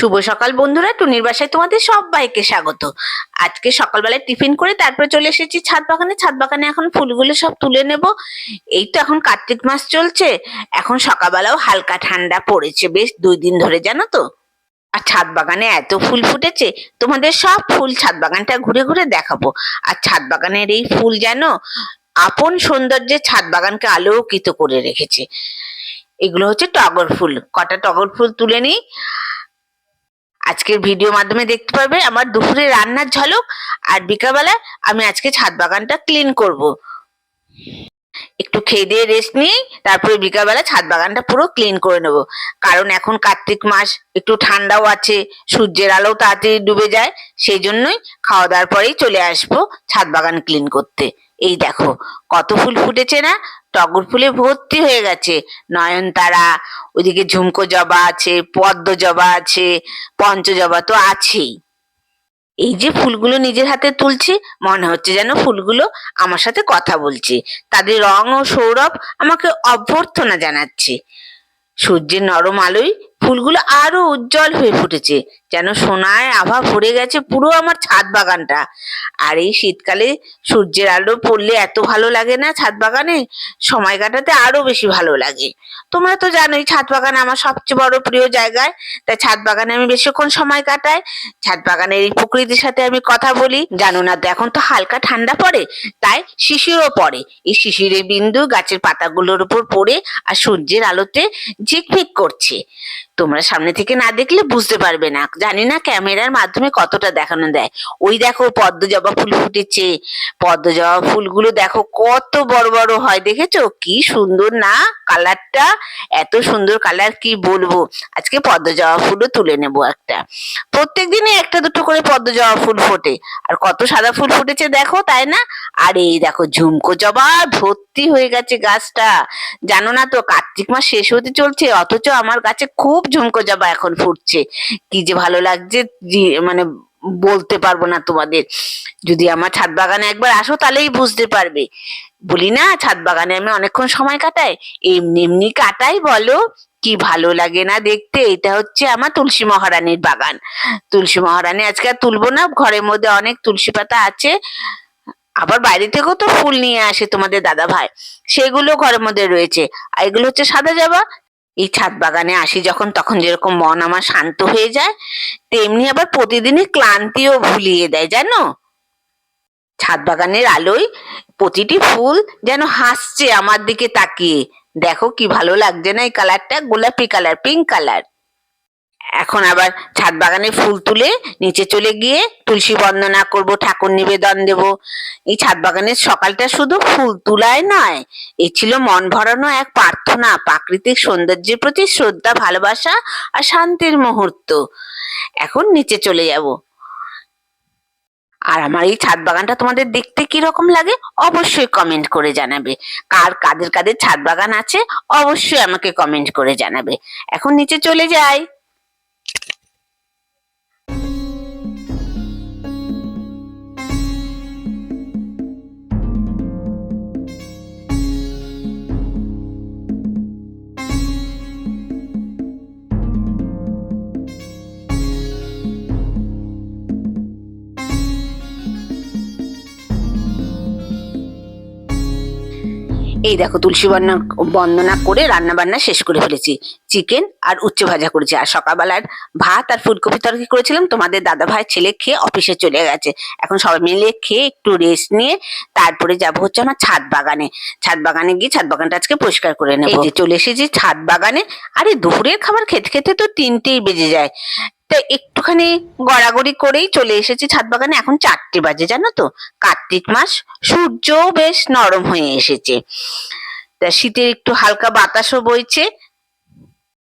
শুভ সকাল বন্ধুরা, টুনির বাসায় তোমাদের সবাইকে স্বাগত। আজকে সকালবেলায় টিফিন করে তারপরে চলে এসেছি ছাদ বাগানে। ছাদ বাগানে এখন ফুলগুলো সব তুলে নেব। এই তো এখন কার্তিক মাস চলছে। এখন সকালবেলাও হালকা ঠান্ডা পড়েছে। বেশ দুই দিন ধরে, জানো তো? আর ছাদ বাগানে এত ফুল ফুটেছে, তোমাদের সব ফুল ছাদ বাগানটা ঘুরে ঘুরে দেখাবো। আর ছাদ বাগানের এই ফুল যেন আপন সৌন্দর্যে ছাদ বাগানকে আলোকিত করে রেখেছে। এগুলো হচ্ছে টগর ফুল। কটা টগর ফুল তুলে নিই। আজকের ভিডিও মাধ্যমে দেখতে পারবে আমার দুপুরে রান্নার ঝলক আর বিকালবেলা আমি আজকে ছাদ বাগানটা ক্লিন করব। একটু খেয়ে দিয়ে রেস্ট নিয়ে তারপরে বিকালবেলা ছাদ বাগানটা পুরো ক্লিন করে নেব। কারণ এখন কার্তিক মাস, একটু ঠান্ডাও আছে, সূর্যের আলো তাড়াতাড়ি ডুবে যায়, সেই জন্যই খাওয়া দাওয়ার পরেই চলে আসব ছাদ বাগান ক্লিন করতে। এই দেখো, কত ফুল ফুটেছে না? টগর ফুলে ভর্তি হয়ে গেছে। নয়নতারা ওইদিকে ঝুমকো জবা আছে, পদ্ম জবা আছে, পঞ্চ জবা তো আছেই। এই যে ফুলগুলো নিজের হাতে তুলছি, মনে হচ্ছে যেন ফুলগুলো আমার সাথে কথা বলছে। তাদের রং ও সৌরভ আমাকে অভ্যর্থনা জানাচ্ছে। সূর্যের নরম আলোয় ফুলগুলো আরও উজ্জ্বল হয়ে ফুটেছে। যেন সোনায় আভা ভরে গেছে পুরো আমার ছাদ বাগানটা। আর এই শীতকালে সূর্যের আলো পড়লে এত ভালো লাগে না ছাদ বাগানে? সময় কাটাতে আরও বেশি ভালো লাগে। তোমরা তো জানোই ছাদ বাগান আমার সবচেয়ে বড় প্রিয় জায়গায়। তাই ছাদ বাগানে আমি বেশিক্ষণ সময় কাটাই। ছাদ বাগানের এই প্রকৃতির সাথে আমি কথা বলি। জানো না তো, এখন তো হালকা ঠান্ডা পড়ে, তাই শিশিরও পড়ে। এই শিশিরের বিন্দু গাছের পাতাগুলোর উপর পড়ে আর সূর্যের আলোতে ঝিকমিক করছে। তোমরা সামনে থেকে না দেখলে বুঝতে পারবে না। জানি না ক্যামেরার মাধ্যমে কতটা দেখানো দেয়। ওই দেখো পদ্ম জবা ফুল ফুটেছে। পদ্ম জবা ফুলগুলো দেখো কত বড় বড় হয়, দেখেছ? কি সুন্দর না? কালারটা এত সুন্দর কালার কি বলব? আজকে পদ্ম জবা ফুলও তুলে নেব একটা। প্রত্যেক দিনে একটা দুটো করে পদ্ম জবা ফুল ফোটে। আর কত সাদা ফুল ফুটেছে দেখো, তাই না? আর এই দেখো ঝুমকো জবা ভর্তি হয়ে গেছে গাছটা। জানো না তো, কার্তিক মাস শেষ হতে চলছে, অথচ আমার গাছে খুব ঝুমকো জবা এখন ফুটছে। কি যে ভালো লাগছে মানে বলতে পারব না তোমাদের। যদি আমার ছাদ বাগানে একবার আসো তাহলেই বুঝতে পারবে। বলি না, ছাদ বাগানে আমি অনেকক্ষণ সময় কাটাই। এমনি এমনি কাটাই, বলো। কি ভালো লাগে না দেখতে। এটা হচ্ছে আমার তুলসী মহারানীর বাগান। তুলসী মহারানী আজকে আর তুলবো না। ঘরের মধ্যে অনেক তুলসী পাতা আছে। আবার বাইরে থেকেও তো ফুল নিয়ে আসে তোমাদের দাদা ভাই সেগুলো ঘরের মধ্যে রয়েছে। আর এগুলো হচ্ছে সাদা জবা। এই ছাদ বাগানে আসি যখন, তখন যেরকম মন আমার শান্ত হয়ে যায়, তেমনি আবার প্রতিদিনই ক্লান্তিও ভুলিয়ে দেয়, জানো? ছাদ বাগানের আলোয় প্রতিটি ফুল যেন হাসছে আমার দিকে তাকিয়ে। দেখো কি ভালো লাগছে না এই কালারটা গোলাপি কালার পিঙ্ক কালার এখন আবার ছাদ বাগানে ফুল তুলে নিচে চলে গিয়ে তুলসী বন্দনা করব, ঠাকুর নিবেদন দেব। এই ছাদ বাগানের সকালটা শুধু ফুল তুলায় নয়, এ ছিল মন ভরানো এক প্রার্থনা, প্রাকৃতিক সৌন্দর্যের প্রতি শ্রদ্ধা, ভালোবাসা আর শান্তির মুহূর্ত। এখন নিচে চলে যাব। আর আমার এই ছাদ বাগানটা তোমাদের দেখতে কি রকম লাগে অবশ্যই কমেন্ট করে জানাবে। কার কাদের কাদের ছাদ বাগান আছে অবশ্যই আমাকে কমেন্ট করে জানাবে। এখন নিচে চলে যাই। এই দেখো তুলসী বন্দনা বন্দনা করে রান্না বান্না শেষ করে ফেলেছি। চিকেন আর উচ্চ ভাজা করেছি। আর সকালবেলার ভাত আর ফুলকপি তরকারি করেছিলাম। তোমাদের দাদা ভাই ছেলে খেয়ে অফিসে চলে গেছে। এখন সবাই মিলে খেয়ে একটু রেস্ট নিয়ে তারপরে যাব হচ্ছে আমার ছাদ বাগানে। ছাদ বাগানে গিয়ে ছাদ বাগানটা আজকে পরিষ্কার করে নেব। চলে এসেছি ছাদ বাগানে। আরে দুপুরের খাবার খেতে খেতে তো তিনটেই বেজে যায়। তো একটুখানি গড়াগড়ি করেই চলে এসেছি ছাদ বাগানে এখন চারটে বাজে, জানো তো? কার্তিক মাস, সূর্যও বেশ নরম হয়ে এসেছে। তা শীতের একটু হালকা বাতাসও বইছে।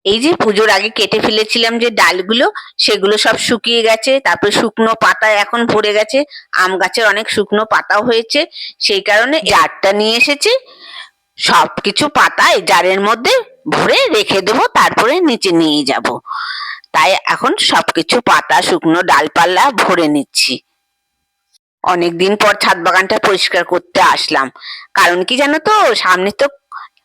এই যে পুজোর আগে কেটে ফেলেছিলাম যে ডালগুলো, সেগুলো সব শুকিয়ে গেছে, তারপরে শুকনো পাতা এখন ভরে গেছে। আম গাছের অনেক শুকনো পাতাও হয়েছে। সেই কারণে জারটা নিয়ে এসেছি। সবকিছু পাতা এই জারের মধ্যে ভরে রেখে দেবো, তারপরে নিচে নিয়ে যাব। তাই এখন সবকিছু পাতা, শুকনো ডালপালা ভরে নিচ্ছি। অনেকদিন পর ছাদ বাগানটা পরিষ্কার করতে আসলাম। কারণ কি জানো তো, সামনে তো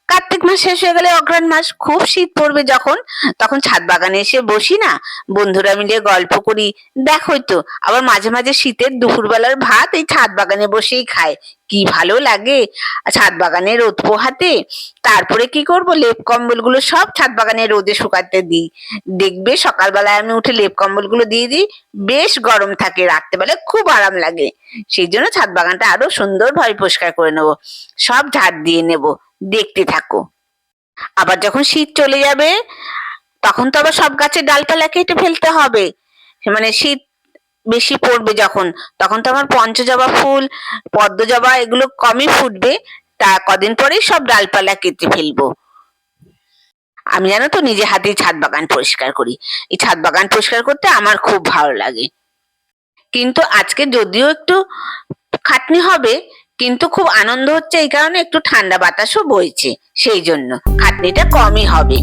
কার্তিক মাস শেষ হয়ে গেলে অগ্রাণ মাস। খুব শীত পড়বে যখন, তখন ছাদ বাগানে এসে বসি না? বন্ধুরা মিলে গল্প করি। দেখোই তো, আবার মাঝে মাঝে শীতের দুপুরবেলার ভাত এই ছাদ বাগানে বসেই খায়। কি ভালো লাগে। ছাদ বাগানে রোদ পোহাতে তারপরে কি করব? লেপ কম্বলগুলো সব ছাদ বাগানে রোদে শুকাতে দিই। দেখবে সকালবেলায় আমি উঠে লেপ কম্বলগুলো দিয়ে দিই। বেশ গরম থাকে রাত্রেবেলা খুব আরাম লাগে। সেই জন্য ছাদ বাগানটা আরও সুন্দরভাবে পরিষ্কার করে নেব। সব ঝাড় দিয়ে নেব। দেখতে থাকো। আবার যখন শীত চলে যাবে, তখন তো আবার সব গাছের ডালপালা কেটে ফেলতে হবে। মানে শীত বেশি পড়বে যখন, তখন তো আমার পঞ্চজবা ফুল, পদ্মজবা এগুলো কমই ফুটবে। তা কদিন পরেই সব ডালপালা কেটে ফেলব। আমি জানো তো নিজে হাতেই ছাদ বাগান পরিষ্কার করি। এই ছাদ বাগান পরিষ্কার করতে আমার খুব ভালো লাগে। কিন্তু আজকে যদিও একটু খাটনি হবে, কিন্তু খুব আনন্দ হচ্ছে এই কারণে একটু ঠান্ডা বাতাসও বইছে, সেই জন্য। খাটনিটা কমই হবে।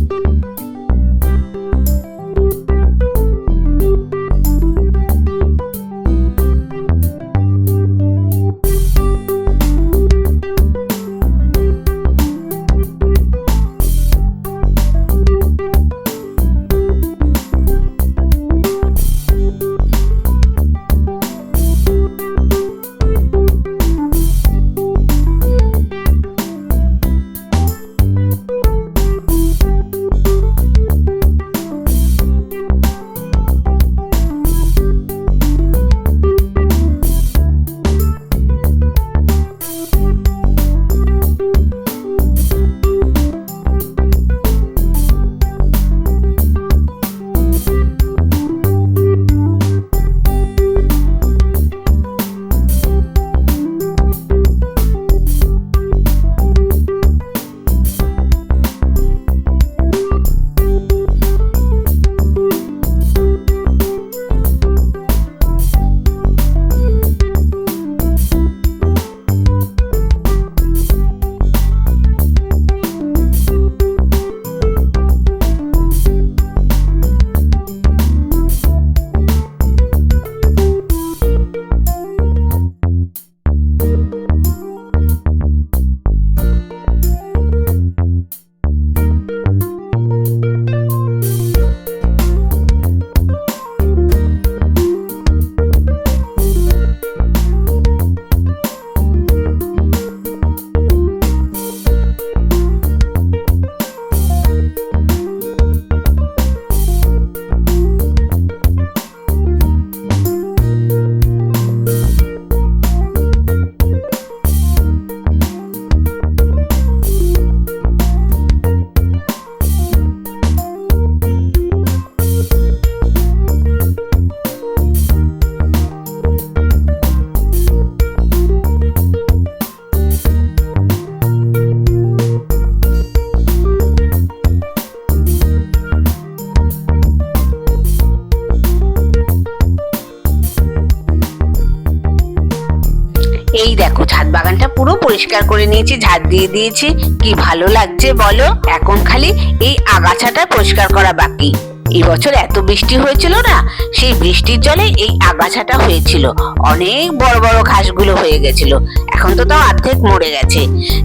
পরিষ্কার করে নিয়েছি, ঝাড় দিয়ে দিয়েছি। কি ভালো লাগছে বলো? এখন খালি এই আগাছাটা পরিষ্কার করা বাকি। এই বছর এত বৃষ্টি হয়েছিল না, সেই বৃষ্টির জলে এই আগাছাটা হয়েছিল। অনেক বড় বড় ঘাসগুলো হয়ে গেছিল। এখন তো তাও অর্ধেক মরে গেছে।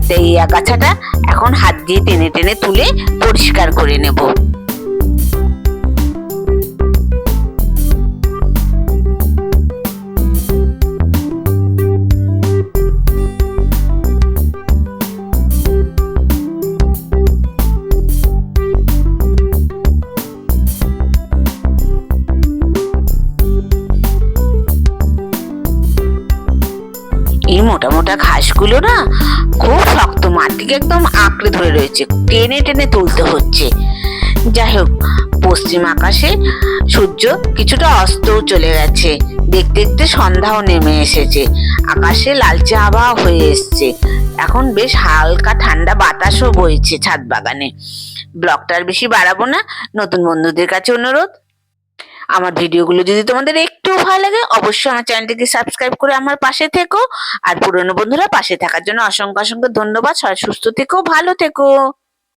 তো এই আগাছাটা এখন হাত দিয়ে টেনে টেনে তুলে পরিষ্কার করে নেব। এই মোটা মোটা ঘাসগুলো না খুব শক্ত মাটিকে একদম আঁকড়ে ধরে রয়েছে, টেনে টেনে তুলতে হচ্ছে। যাই হোক, পশ্চিম আকাশে সূর্য কিছুটা অস্তও চলে গেছে। দেখতে দেখতে সন্ধ্যাও নেমে এসেছে। আকাশে লালচে আবহাওয়া হয়ে এসছে। এখন বেশ হালকা ঠান্ডা বাতাসও বইছে ছাদ বাগানে। ব্লগটার বেশি বাড়াবো না। নতুন বন্ধুদের কাছে অনুরোধ আমার ভিডিওগুলো যদি তোমাদের একটু ভালো লাগে, অবশ্যই আমার চ্যানেলটিকে সাবস্ক্রাইব করে আমার পাশে থেকো। আর পুরনো বন্ধুরা পাশে থাকার জন্য অসংখ্য অসংখ্য ধন্যবাদ। সবাই সুস্থ থেকো, ভালো থেকো।